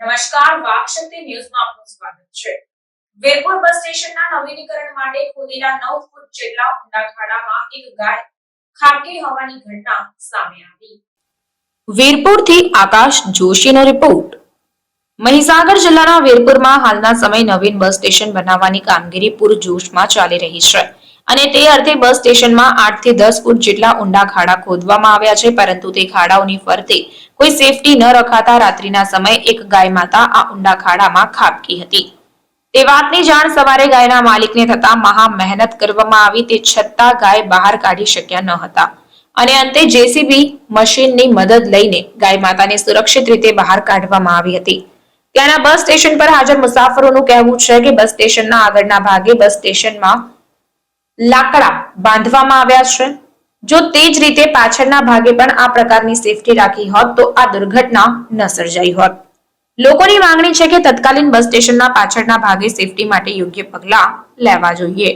નમસ્કાર વાક શક્તિ ન્યૂઝમાં આપનું સ્વાગત છે. વેરપુર બસ સ્ટેશનના નવીનીકરણ માટે ખોદેલા નવ ફૂટ જેટલા ઊંડા ખાડામાં એક ગાય ખાબકી હોવાની ઘટના સામે આવી. વીરપુરથી આકાશ જોશીનો રિપોર્ટ. મહીસાગર જિલ્લાના વીરપુરમાં હાલના સમય નવીન બસ સ્ટેશન બનાવવાની કામગીરી પૂરજોશમાં ચાલી રહી છે. અને તે અર્થે બસ સ્ટેશનમાં આઠ દસ ફૂટ જેટલા ઊંડા ખાડા ખોદવામાં આવ્યા છે, પરંતુ તે ખાડાઓની ફરતે કોઈ સેફટી ન રખાતા રાત્રિના સમયે એક ગાય માતા આ ઊંડા ખાડામાં ખાબકી હતી. તે વાતની જાણ સવારે ગાયના માલિકને થતા મહા મહેનત કરવામાં આવી તે છતાં ગાય બહાર કાઢી શક્યા ન હતા. અને અંતે જેસીબી મશીનની મદદ લઈને ગાય માતાને સુરક્ષિત રીતે બહાર કાઢવામાં આવી હતી. ત્યાંના બસ સ્ટેશન પર હાજર મુસાફરોનું કહેવું છે કે બસ સ્ટેશનના આગળના ભાગે બસ સ્ટેશનમાં લાકડા બાંધવામાં આવ્યા છે. જો તે જ રીતે પાછળના ભાગે પણ આ પ્રકારની સેફટી રાખી હોત, તો આ દુર્ઘટના ન સર્જાઈ હોત. લોકોની માંગણી છે કે તત્કાલીન બસ સ્ટેશનના પાછળના ભાગે સેફટી માટે યોગ્ય પગલાં લેવા જોઈએ.